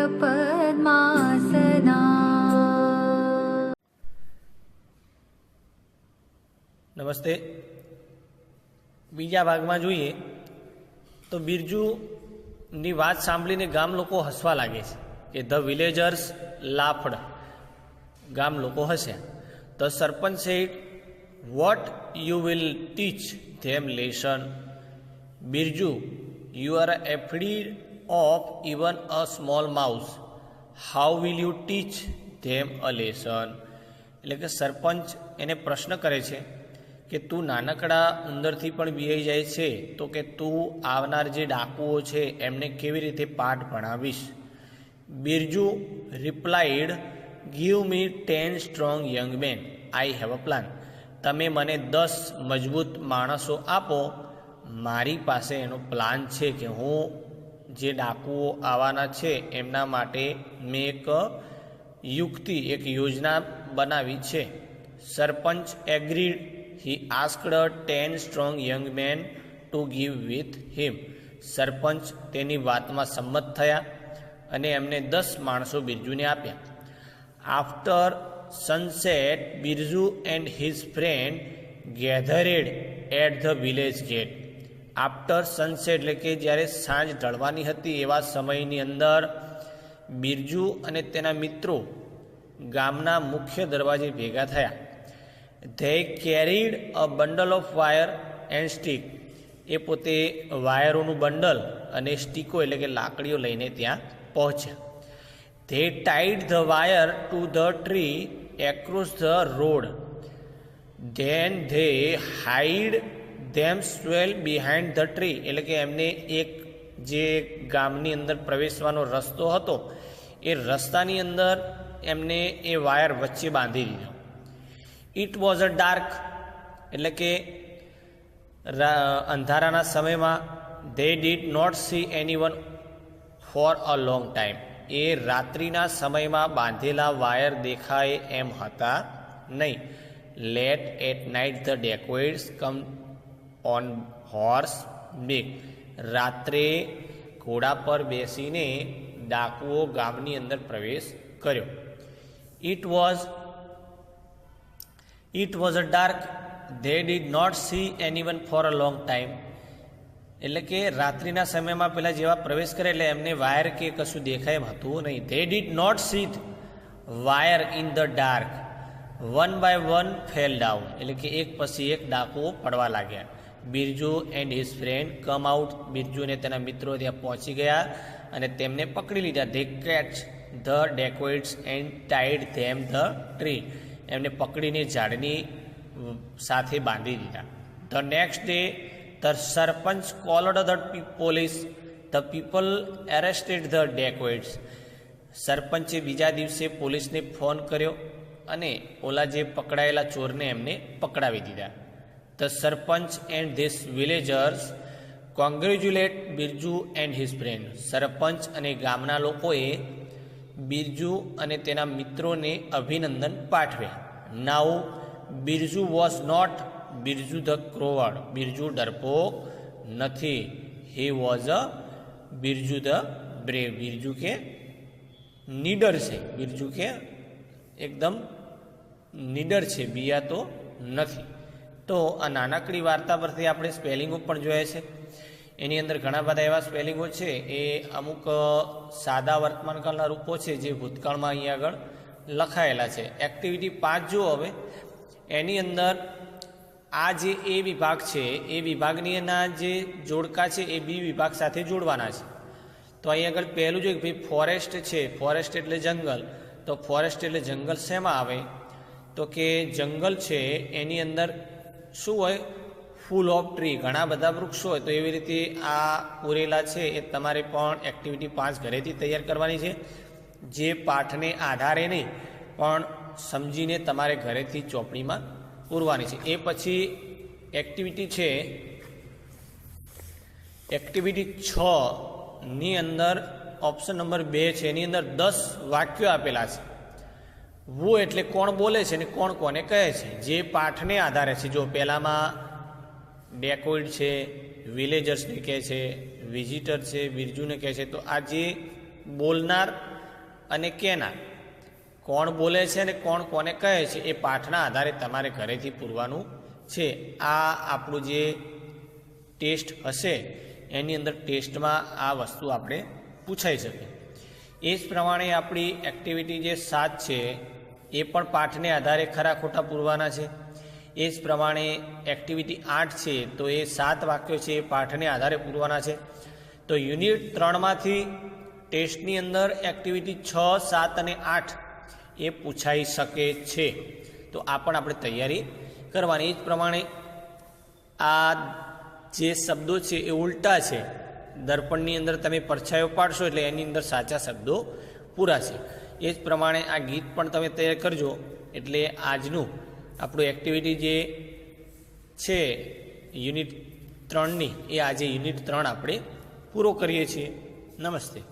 श्वेतपद्मासना નમસ્તે બીજા ભાગમાં જોઈએ તો બિરજુની વાત સાંભળીને ગામ લોકો હસવા લાગે છે કે ધ વિલેજર્સ લાફડ ગામ લોકો હસ્યા the sarpanch said what you will teach them lesson Birju you are afraid of even a small mouse how will you teach them a lesson એટલે કે સરપંચ એને પ્રશ્ન કરે છે કે તું નાનકડા ઉંદરથી પણ બિહાઈ જાય છે, તો કે તું આવનાર જે ડાકુઓ છે એમને કેવી રીતે પાઠ ભણાવીશ? Birju replied give me ten strong young men I have a plan તમે મને દસ મજબૂત માણસો આપો. મારી પાસે એનો પ્લાન છે કે હું જે ડાકુઓ આવવાના છે, એમના માટે મેં એક યુક્તિ એક યોજના બનાવી છે. Sarpanch agreed he asked ten strong young men to give with him sarpanch તેની વાતમાં સંમત થયા અને એમને દસ માણસો બિરજુને આપ્યા. After sunset Birju and his friend gathered at the village gate after sunset એટલે કે જ્યારે સાંજ ઢળવાની હતી એવા સમયની અંદર બિરજુ અને તેના મિત્રો ગામના મુખ્ય દરવાજે ભેગા થયા. They carried a bundle of wire and stick એ પોતે વાયરોનું બંડલ અને સ્ટીકો એટલે કે લાકડીઓ લઈને ત્યાં પહોંચ્યા. They tied the wire to the tree across the road then they hide themselves behind the tree એટલે કે એમને એક જે ગામની અંદર પ્રવેશવાનો રસ્તો હતો, એ રસ્તાની અંદર એમને એ વાયર વચ્ચે બાંધી દીધો. ઇટ વોઝ અ ડાર્ક એટલે કે અંધારાના સમયમાં they did not see anyone for a long time એ રાત્રિના સમયમાં બાંધેલા વાયર દેખાય એમ હતા નહીં. Late at night the dacoits come on horseback રાત્રે ઘોડા પર બેસીને ડાકુઓ ગામની અંદર પ્રવેશ કર્યો. It was it was a dark they did not see anyone for a long time એટલે કે રાત્રિના સમયમાં પેલા જેવા પ્રવેશ કરે એટલે એમને વાયર કે કશું દેખાય એમ હતું નહીં. They did not see wire in the dark one by one fell down એટલે કે એક પછી એક ડાકુઓ પડવા લાગ્યા. Birju and his friend come out Birju અને તેના મિત્રો ત્યાં પહોંચી ગયા અને તેમને પકડી લીધા. They catch the dacoits and tied them the tree એમને પકડીને ઝાડની સાથે બાંધી દીધા. The next day the sarpanch called the police the people arrested the dacoits સરપંચે બીજા દિવસે પોલીસને ફોન કર્યો અને ઓલા જે પકડાયેલા ચોરને એમને પકડાવી દીધા. The sarpanch and this villagers congratulate Birju and his friend sarpanch અને ગામના લોકોએ બિરજુ અને તેના મિત્રોને અભિનંદન પાઠવ્યા. Now Birju was not Birju the coward Birju ડરપો નથી. He was a Birju the brave Birju કે નીડર છે. બિરજુ કે એકદમ નીડર છે. બિયા તો નથી. તો આ નાનકડી વાર્તા પરથી આપણે સ્પેલિંગો પણ જોયા છે. એની અંદર ઘણા બધા એવા સ્પેલિંગો છે. એ અમુક સાદા વર્તમાનકાળના રૂપો છે જે ભૂતકાળમાં અહીંયા આગળ લખાયેલા છે. એક્ટિવિટી પાંચ જુઓ હવે. એની અંદર આ જે એ વિભાગ છે, એ વિભાગની એના જે જોડકા છે, એ બી વિભાગ સાથે જોડવાના છે. તો અહીં આગળ પહેલું જોઈએ કે ભાઈ ફોરેસ્ટ છે. ફોરેસ્ટ એટલે જંગલ. તો ફોરેસ્ટ એટલે જંગલ શેમાં આવે? તો કે જંગલ છે, એની અંદર શું હોય? ફૂલ ઓફ ટ્રી ઘણા બધા વૃક્ષો હોય તો એવી રીતે આ પૂરેલા છે એ તમારે પણ એક્ટિવિટી પાંચ ઘરેથી તૈયાર કરવાની છે. જે પાઠને આધારે નહીં, પણ સમજીને તમારે ઘરેથી ચોપડીમાં પૂરવાની છે. એ પછી એક્ટિવિટી છે એક્ટિવિટી છ ની અંદર ઓપ્શન નંબર બે છે. એની અંદર દસ વાક્યો આપેલા છે. વો એટલે કોણ બોલે છે ને કોણ કોને કહે છે? જે પાઠને આધારે છે. જો પહેલામાં ડેકોઇડ છે, વિલેજર્સને કહે છે, વિઝિટર છે, બિરજુને કહે છે, તો આ જે બોલનાર અને કહેનાર, કોણ બોલે છે અને કોણ કોને કહે છે, એ પાઠના આધારે તમારે ઘરેથી પૂરવાનું છે. આ આપણું જે ટેસ્ટ હશે, એની અંદર ટેસ્ટમાં આ વસ્તુ આપણે પૂછાઈ શકે. એ જ પ્રમાણે આપણી એક્ટિવિટી જે સાત છે એ પણ પાઠને આધારે ખરા ખોટા પૂરવાના છે. એ જ પ્રમાણે એક્ટિવિટી આઠ છે, તો એ સાત વાક્યો છે, એ પાઠને આધારે પૂરવાના છે. તો યુનિટ ત્રણમાંથી ટેસ્ટની અંદર એક્ટિવિટી છ, સાત અને આઠ એ પૂછાઈ શકે છે. તો આ પણ આપણે તૈયારી કરવાની. એ જ પ્રમાણે આ જે શબ્દો છે એ ઉલટા છે. દર્પણની અંદર તમે પરછાયો પાડશો એટલે એની અંદર સાચા શબ્દો પૂરા છે. એ જ પ્રમાણે આ ગીત પણ તમે તૈયાર કરજો. એટલે આજનું આપણું એક્ટિવિટી જે છે યુનિટ ત્રણની, એ આજે યુનિટ ત્રણ આપણે પૂરો કરીએ છીએ. નમસ્તે.